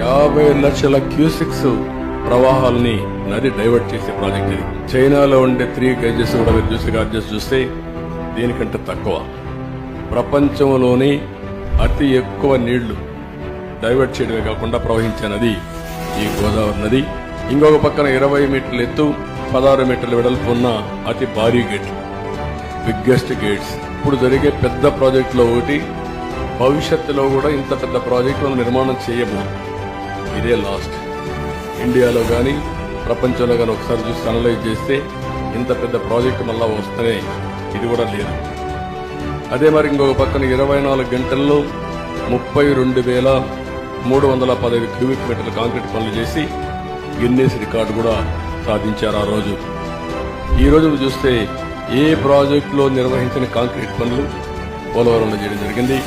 యాభై లక్షల క్యూసిక్స్ ప్రవాహాల్ని నది డైవర్ట్ చేసే ప్రాజెక్ట్ ఇది. చైనాలో ఉండే త్రీ గేజెస్ కూడా మీరు చూసి గార్జెస్ చూస్తే దీనికంటే తక్కువ. ప్రపంచంలోని అతి ఎక్కువ నీళ్ళు డైవర్ట్ చేయడమే కాకుండా ప్రవహించే నది ఈ గోదావరి నది. ఇంకొక పక్కన ఇరవై మీటర్ల ఎత్తు పదహారు మీటర్ల వెడల్పు ఉన్న అతి భారీ గేట్లు. Biggest gates. ఇప్పుడు జరిగే పెద్ద ప్రాజెక్టులో ఒకటి. భవిష్యత్తులో కూడా ఇంత పెద్ద ప్రాజెక్టులను నిర్మాణం చేయబోతుంది ఇదే లాస్ట్. ఇండియాలో కానీ ప్రపంచంలో కానీ ఒకసారి చూసి అనలైజ్ చేస్తే ఇంత పెద్ద ప్రాజెక్టు మళ్ళా వస్తేనే ఇది కూడా లేదు. అదే మరి ఇంకొక పక్కన ఇరవై నాలుగు గంటల్లో ముప్పై రెండు వేల మూడు వందల పదహైదు క్యూబిక్ మీటర్ల కాంక్రీట్ పనులు చేసి గిన్నెస్ రికార్డు కూడా సాధించారు ఆ రోజు. ఈ రోజు చూస్తే ఏ ప్రాజెక్టులో నిర్వహించిన కాంక్రీట్ పనులు పోలవరంలో చేయడం జరిగింది.